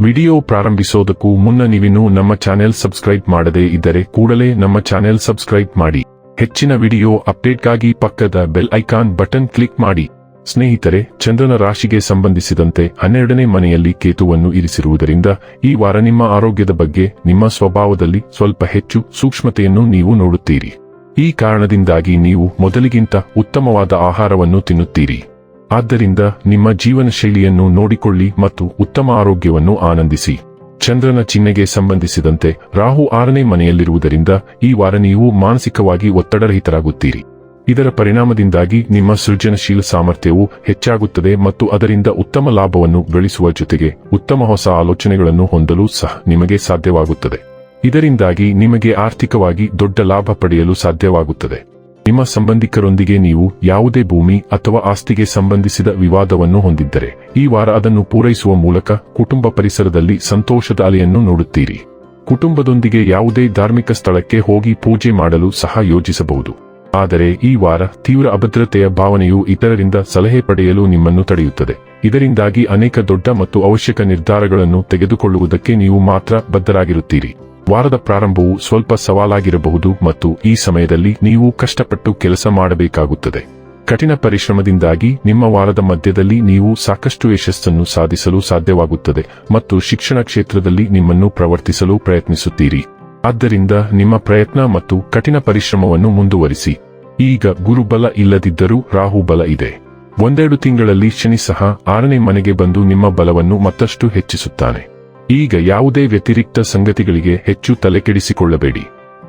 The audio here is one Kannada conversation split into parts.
ವಿಡಿಯೋ ಪ್ರಾರಂಭಿಸೋದಕ್ಕೂ ಮುನ್ನ ನೀವಿನ್ನೂ ನಮ್ಮ ಚಾನೆಲ್ ಸಬ್ಸ್ಕ್ರೈಬ್ ಮಾಡದೇ ಇದ್ದರೆ ಕೂಡಲೇ ನಮ್ಮ ಚಾನೆಲ್ ಸಬ್ಸ್ಕ್ರೈಬ್ ಮಾಡಿ. ಹೆಚ್ಚಿನ ವಿಡಿಯೋ ಅಪ್ಡೇಟ್ಗಾಗಿ ಪಕ್ಕದ ಬೆಲ್ ಐಕಾನ್ ಬಟನ್ ಕ್ಲಿಕ್ ಮಾಡಿ. ಸ್ನೇಹಿತರೆ, ಚಂದ್ರನ ರಾಶಿಗೆ ಸಂಬಂಧಿಸಿದಂತೆ ಹನ್ನೆರಡನೇ ಮನೆಯಲ್ಲಿ ಕೇತುವನ್ನು ಇರಿಸಿರುವುದರಿಂದ ಈ ವಾರ ನಿಮ್ಮ ಆರೋಗ್ಯದ ಬಗ್ಗೆ, ನಿಮ್ಮ ಸ್ವಭಾವದಲ್ಲಿ ಸ್ವಲ್ಪ ಹೆಚ್ಚು ಸೂಕ್ಷ್ಮತೆಯನ್ನು ನೀವು ನೋಡುತ್ತೀರಿ. ಈ ಕಾರಣದಿಂದಾಗಿ ನೀವು ಮೊದಲಿಗಿಂತ ಉತ್ತಮವಾದ ಆಹಾರವನ್ನು ತಿನ್ನುತ್ತೀರಿ. ಆದ್ದರಿಂದ ನಿಮ್ಮ ಜೀವನ ಶೈಲಿಯನ್ನು ನೋಡಿಕೊಳ್ಳಿ ಮತ್ತು ಉತ್ತಮ ಆರೋಗ್ಯವನ್ನು ಆನಂದಿಸಿ. ಚಂದ್ರನ ಚಿಹ್ನೆಗೆ ಸಂಬಂಧಿಸಿದಂತೆ ರಾಹು ಆರನೇ ಮನೆಯಲ್ಲಿರುವುದರಿಂದ ಈ ವಾರ ನೀವು ಮಾನಸಿಕವಾಗಿ ಒತ್ತಡರಹಿತರಾಗುತ್ತೀರಿ. ಇದರ ಪರಿಣಾಮದಿಂದಾಗಿ ನಿಮ್ಮ ಸೃಜನಶೀಲ ಸಾಮರ್ಥ್ಯವು ಹೆಚ್ಚಾಗುತ್ತದೆ ಮತ್ತು ಅದರಿಂದ ಉತ್ತಮ ಲಾಭವನ್ನು ಗಳಿಸುವ ಜೊತೆಗೆ ಉತ್ತಮ ಹೊಸ ಆಲೋಚನೆಗಳನ್ನು ಹೊಂದಲು ಸಹ ನಿಮಗೆ ಸಾಧ್ಯವಾಗುತ್ತದೆ. ಇದರಿಂದಾಗಿ ನಿಮಗೆ ಆರ್ಥಿಕವಾಗಿ ದೊಡ್ಡ ಲಾಭ ಪಡೆಯಲು ಸಾಧ್ಯವಾಗುತ್ತದೆ. ನಿಮ್ಮ ಸಂಬಂಧಿಕರೊಂದಿಗೆ ನೀವು ಯಾವುದೇ ಭೂಮಿ ಅಥವಾ ಆಸ್ತಿಗೆ ಸಂಬಂಧಿಸಿದ ವಿವಾದವನ್ನು ಹೊಂದಿದ್ದರೆ, ಈ ವಾರ ಅದನ್ನು ಪೂರೈಸುವ ಮೂಲಕ ಕುಟುಂಬ ಪರಿಸರದಲ್ಲಿ ಸಂತೋಷದ ಅಲೆಯನ್ನು ನೋಡುತ್ತೀರಿ. ಕುಟುಂಬದೊಂದಿಗೆ ಯಾವುದೇ ಧಾರ್ಮಿಕ ಸ್ಥಳಕ್ಕೆ ಹೋಗಿ ಪೂಜೆ ಮಾಡಲು ಸಹ ಯೋಜಿಸಬಹುದು. ಆದರೆ ಈ ವಾರ ತೀವ್ರ ಅಭದ್ರತೆಯ ಭಾವನೆಯು ಇತರರಿಂದ ಸಲಹೆ ಪಡೆಯಲು ನಿಮ್ಮನ್ನು ತಡೆಯುತ್ತದೆ. ಇದರಿಂದಾಗಿ ಅನೇಕ ದೊಡ್ಡ ಮತ್ತು ಅವಶ್ಯಕ ನಿರ್ಧಾರಗಳನ್ನು ತೆಗೆದುಕೊಳ್ಳುವುದಕ್ಕೆ ನೀವು ಮಾತ್ರ ಬದ್ಧರಾಗಿರುತ್ತೀರಿ. ವಾರದ ಪ್ರಾರಂಭವು ಸ್ವಲ್ಪ ಸವಾಲಾಗಿರಬಹುದು ಮತ್ತು ಈ ಸಮಯದಲ್ಲಿ ನೀವು ಕಷ್ಟಪಟ್ಟು ಕೆಲಸ ಮಾಡಬೇಕಾಗುತ್ತದೆ. ಕಠಿಣ ಪರಿಶ್ರಮದಿಂದಾಗಿ ನಿಮ್ಮ ವಾರದ ಮಧ್ಯದಲ್ಲಿ ನೀವು ಸಾಕಷ್ಟು ಯಶಸ್ಸನ್ನು ಸಾಧಿಸಲು ಸಾಧ್ಯವಾಗುತ್ತದೆ ಮತ್ತು ಶಿಕ್ಷಣ ಕ್ಷೇತ್ರದಲ್ಲಿ ನಿಮ್ಮನ್ನು ಪ್ರವರ್ತಿಸಲು ಪ್ರಯತ್ನಿಸುತ್ತೀರಿ. ಆದ್ದರಿಂದ ನಿಮ್ಮ ಪ್ರಯತ್ನ ಮತ್ತು ಕಠಿಣ ಪರಿಶ್ರಮವನ್ನು ಮುಂದುವರಿಸಿ. ಈಗ ಗುರುಬಲ ಇಲ್ಲದಿದ್ದರೂ ರಾಹುಬಲ ಇದೆ. ಒಂದೆರಡು ತಿಂಗಳಲ್ಲಿ ಶನಿ ಸಹ ಆರನೇ ಮನೆಗೆ ಬಂದು ನಿಮ್ಮ ಬಲವನ್ನು ಮತ್ತಷ್ಟು ಹೆಚ್ಚಿಸುತ್ತಾನೆ. ಈಗ ಯಾವುದೇ ವ್ಯತಿರಿಕ್ತ ಸಂಗತಿಗಳಿಗೆ ಹೆಚ್ಚು ತಲೆಕೆಡಿಸಿಕೊಳ್ಳಬೇಡಿ.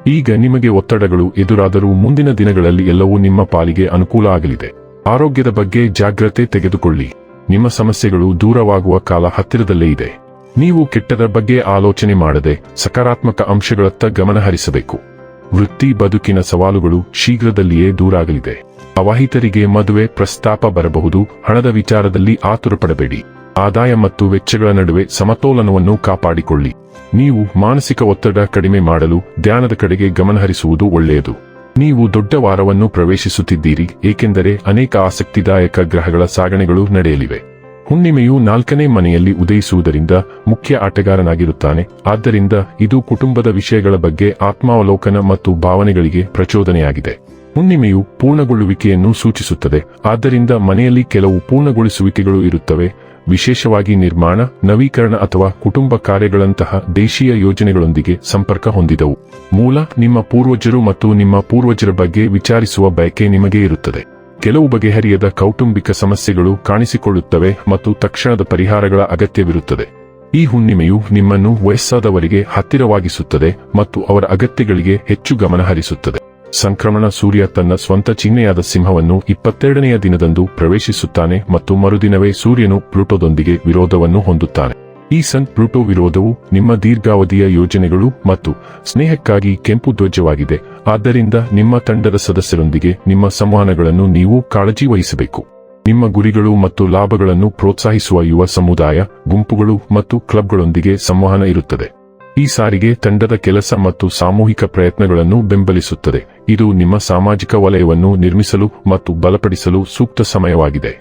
ಈಗ ನಿಮಗೆ ಒತ್ತಡಗಳು ಎದುರಾದರೂ ಮುಂದಿನ ದಿನಗಳಲ್ಲಿ ಎಲ್ಲವೂ ನಿಮ್ಮ ಪಾಲಿಗೆ ಅನುಕೂಲ ಆಗಲಿದೆ. ಆರೋಗ್ಯದ ಬಗ್ಗೆ ಜಾಗ್ರತೆ ತೆಗೆದುಕೊಳ್ಳಿ. ನಿಮ್ಮ ಸಮಸ್ಯೆಗಳು ದೂರವಾಗುವ ಕಾಲ ಹತ್ತಿರದಲ್ಲೇ ಇದೆ. ನೀವು ಕೆಟ್ಟದ ಬಗ್ಗೆ ಆಲೋಚನೆ ಮಾಡದೆ ಸಕಾರಾತ್ಮಕ ಅಂಶಗಳತ್ತ ಗಮನ ಹರಿಸಬೇಕು ವೃತ್ತಿ ಬದುಕಿನ ಸವಾಲುಗಳು ಶೀಘ್ರದಲ್ಲಿಯೇ ದೂರಾಗಲಿದೆ. ಅವಾಹಿತರಿಗೆ ಮದುವೆ ಪ್ರಸ್ತಾಪ ಬರಬಹುದು. ಹಣದ ವಿಚಾರದಲ್ಲಿ ಆತುರಪಡಬೇಡಿ. ಆದಾಯ ಮತ್ತು ವೆಚ್ಚಗಳ ನಡುವೆ ಸಮತೋಲನವನ್ನು ಕಾಪಾಡಿಕೊಳ್ಳಿ. ನೀವು ಮಾನಸಿಕ ಒತ್ತಡ ಕಡಿಮೆ ಮಾಡಲು ಧ್ಯಾನದ ಕಡೆಗೆ ಗಮನಹರಿಸುವುದು ಒಳ್ಳೆಯದು. ನೀವು ದೊಡ್ಡ ವಾರವನ್ನು ಪ್ರವೇಶಿಸುತ್ತಿದ್ದೀರಿ, ಏಕೆಂದರೆ ಅನೇಕ ಆಸಕ್ತಿದಾಯಕ ಗ್ರಹಗಳ ಸಾಗಣೆಗಳು ನಡೆಯಲಿವೆ. ಹುಣ್ಣಿಮೆಯು ನಾಲ್ಕನೇ ಮನೆಯಲ್ಲಿ ಉದಯಿಸುವುದರಿಂದ ಮುಖ್ಯ ಆಟಗಾರನಾಗಿರುತ್ತಾನೆ. ಆದ್ದರಿಂದ ಇದು ಕುಟುಂಬದ ವಿಷಯಗಳ ಬಗ್ಗೆ ಆತ್ಮಾವಲೋಕನ ಮತ್ತು ಭಾವನೆಗಳಿಗೆ ಪ್ರಚೋದನೆಯಾಗಿದೆ. ಹುಣ್ಣಿಮೆಯು ಪೂರ್ಣಗೊಳ್ಳುವಿಕೆಯನ್ನು ಸೂಚಿಸುತ್ತದೆ. ಆದ್ದರಿಂದ ಮನೆಯಲ್ಲಿ ಕೆಲವು ಪೂರ್ಣಗೊಳಿಸುವಿಕೆಗಳು ಇರುತ್ತವೆ. ವಿಶೇಷವಾಗಿ ನಿರ್ಮಾಣ, ನವೀಕರಣ ಅಥವಾ ಕುಟುಂಬ ಕಾರ್ಯಗಳಂತಹ ದೇಶೀಯ ಯೋಜನೆಗಳೊಂದಿಗೆ ಸಂಪರ್ಕ ಹೊಂದಿದವು. ಮೂಲ, ನಿಮ್ಮ ಪೂರ್ವಜರು ಮತ್ತು ನಿಮ್ಮ ಪೂರ್ವಜರ ಬಗ್ಗೆ ವಿಚಾರಿಸುವ ಬಯಕೆ ನಿಮಗೆ ಇರುತ್ತದೆ. ಕೆಲವು ಬಗೆಹರಿಯದ ಕೌಟುಂಬಿಕ ಸಮಸ್ಯೆಗಳು ಕಾಣಿಸಿಕೊಳ್ಳುತ್ತವೆ ಮತ್ತು ತಕ್ಷಣದ ಪರಿಹಾರಗಳ ಅಗತ್ಯವಿರುತ್ತದೆ. ಈ ಹುಣ್ಣಿಮೆಯು ನಿಮ್ಮನ್ನು ವಯಸ್ಸಾದವರಿಗೆ ಹತ್ತಿರವಾಗಿಸುತ್ತದೆ ಮತ್ತು ಅವರ ಅಗತ್ಯಗಳಿಗೆ ಹೆಚ್ಚು ಗಮನ ಹರಿಸುತ್ತದೆ ಸಂಕ್ರಮಣ ಸೂರ್ಯ ತನ್ನ ಸ್ವಂತ ಚಿಹ್ನೆಯಾದ ಸಿಂಹವನ್ನು ಇಪ್ಪತ್ತೆರಡನೆಯ ದಿನದಂದು ಪ್ರವೇಶಿಸುತ್ತಾನೆ ಮತ್ತು ಮರುದಿನವೇ ಸೂರ್ಯನು ಪ್ಲೂಟೋದೊಂದಿಗೆ ವಿರೋಧವನ್ನು ಹೊಂದುತ್ತಾನೆ. ಈ ಸನ್ ಪ್ಲೂಟೋ ವಿರೋಧವು ನಿಮ್ಮ ದೀರ್ಘಾವಧಿಯ ಯೋಜನೆಗಳು ಮತ್ತು ಸ್ನೇಹಕ್ಕಾಗಿ ಕೆಂಪು ಧ್ವಜವಾಗಿದೆ. ಆದ್ದರಿಂದ ನಿಮ್ಮ ತಂಡದ ಸದಸ್ಯರೊಂದಿಗೆ ನಿಮ್ಮ ಸಂವಹನಗಳನ್ನು ನೀವು ಕಾಳಜಿ ವಹಿಸಬೇಕು. ನಿಮ್ಮ ಗುರಿಗಳು ಮತ್ತು ಲಾಭಗಳನ್ನು ಪ್ರೋತ್ಸಾಹಿಸುವ ಯುವ ಸಮುದಾಯ, ಗುಂಪುಗಳು ಮತ್ತು ಕ್ಲಬ್ಗಳೊಂದಿಗೆ ಸಂವಹನ ಇರುತ್ತದೆ. ಈ ಸಾರಿಗೆ ತಂಡದ ಕೆಲಸ ಮತ್ತು ಸಾಮೂಹಿಕ ಪ್ರಯತ್ನಗಳನ್ನು ಬೆಂಬಲಿಸುತ್ತದೆ. ಇದು ನಿಮ್ಮ ಸಾಮಾಜಿಕ ವಲಯವನ್ನು ನಿರ್ಮಿಸಲು ಮತ್ತು ಬಲಪಡಿಸಲು ಸೂಕ್ತ ಸಮಯವಾಗಿದೆ.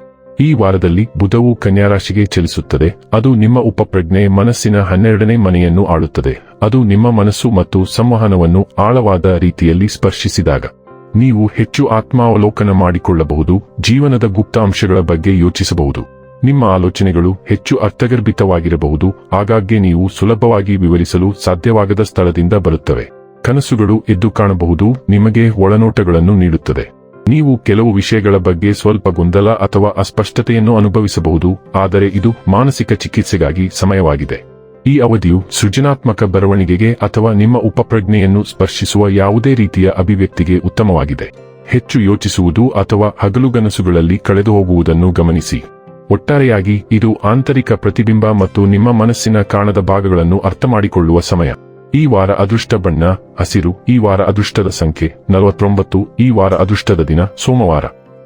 ಈ ವಾರದಲ್ಲಿ ಬುಧವು ಕನ್ಯಾರಾಶಿಗೆ ಚಲಿಸುತ್ತದೆ. ಅದು ನಿಮ್ಮ ಉಪಪ್ರಜ್ಞೆ ಮನಸ್ಸಿನ ಹನ್ನೆರಡನೇ ಮನೆಯನ್ನು ಆಳುತ್ತದೆ. ಅದು ನಿಮ್ಮ ಮನಸ್ಸು ಮತ್ತು ಸಂವಹನವನ್ನು ಆಳವಾದ ರೀತಿಯಲ್ಲಿ ಸ್ಪರ್ಶಿಸಿದಾಗ ನೀವು ಹೆಚ್ಚು ಆತ್ಮಾವಲೋಕನ ಮಾಡಿಕೊಳ್ಳಬಹುದು, ಜೀವನದ ಗುಪ್ತಾಂಶಗಳ ಬಗ್ಗೆ ಯೋಚಿಸಬಹುದು. ನಿಮ್ಮ ಆಲೋಚನೆಗಳು ಹೆಚ್ಚು ಅರ್ಥಗರ್ಭಿತವಾಗಿರಬಹುದು, ಆಗಾಗ್ಗೆ ನೀವು ಸುಲಭವಾಗಿ ವಿವರಿಸಲು ಸಾಧ್ಯವಾಗದ ಸ್ಥಳದಿಂದ ಬರುತ್ತವೆ. ಕನಸುಗಳು ಎದ್ದು ಕಾಣಬಹುದು, ನಿಮಗೆ ಒಳನೋಟಗಳನ್ನು ನೀಡುತ್ತದೆ. ನೀವು ಕೆಲವು ವಿಷಯಗಳ ಬಗ್ಗೆ ಸ್ವಲ್ಪ ಗೊಂದಲ ಅಥವಾ ಅಸ್ಪಷ್ಟತೆಯನ್ನು ಅನುಭವಿಸಬಹುದು, ಆದರೆ ಇದು ಮಾನಸಿಕ ಚಿಕಿತ್ಸೆಗಾಗಿ ಸಮಯವಾಗಿದೆ. ಈ ಅವಧಿಯು ಸೃಜನಾತ್ಮಕ ಬರವಣಿಗೆಗೆ ಅಥವಾ ನಿಮ್ಮ ಉಪಪ್ರಜ್ಞೆಯನ್ನು ಸ್ಪರ್ಶಿಸುವ ಯಾವುದೇ ರೀತಿಯ ಅಭಿವ್ಯಕ್ತಿಗೆ ಉತ್ತಮವಾಗಿದೆ. ಹೆಚ್ಚು ಯೋಚಿಸುವುದು ಅಥವಾ ಹಗಲುಗನಸುಗಳಲ್ಲಿ ಕಳೆದುಹೋಗುವುದನ್ನು ಗಮನಿಸಿ. ಒಟ್ಟಾರೆಯಾಗಿ ಇದು ಆಂತರಿಕ ಪ್ರತಿಬಿಂಬ ಮತ್ತು ನಿಮ್ಮ ಮನಸ್ಸಿನ ಕಾಣದ ಭಾಗಗಳನ್ನು ಅರ್ಥಮಾಡಿಕೊಳ್ಳುವ ಸಮಯ. ಈ ವಾರ ಅದೃಷ್ಟ ಬಣ್ಣ, ಹಸಿರು, ಈ ವಾರ ಅದೃಷ್ಟದ ಸಂಖ್ಯೆ, ನಲವತ್ತೊಂಬತ್ತು, ಈ ವಾರ ಅದೃಷ್ಟದ ದಿನ, ಸೋಮವಾರ.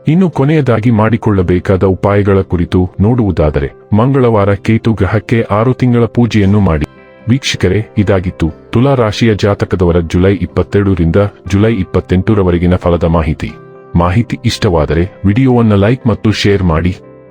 ಇನ್ನು ಕೊನೆಯದಾಗಿ ಮಾಡಿಕೊಳ್ಳಬೇಕಾದ ಉಪಾಯಗಳ ಕುರಿತು ನೋಡುವುದಾದರೆ, ಮಂಗಳವಾರ ಕೇತು ಗ್ರಹಕ್ಕೆ ಆರು ತಿಂಗಳ ಪೂಜೆಯನ್ನು ಮಾಡಿ. ವೀಕ್ಷಕರೇ, ಇದಾಗಿತ್ತು ತುಲಾ ರಾಶಿಯ ಜಾತಕದವರ ಜುಲೈ ಇಪ್ಪತ್ತೆರಡರಿಂದ ಜುಲೈ ಇಪ್ಪತ್ತೆಂಟರವರೆಗಿನ ಫಲದ ಮಾಹಿತಿ. ಮಾಹಿತಿ ಇಷ್ಟವಾದರೆ ವಿಡಿಯೋವನ್ನು ಲೈಕ್ ಮತ್ತು ಶೇರ್ ಮಾಡಿ.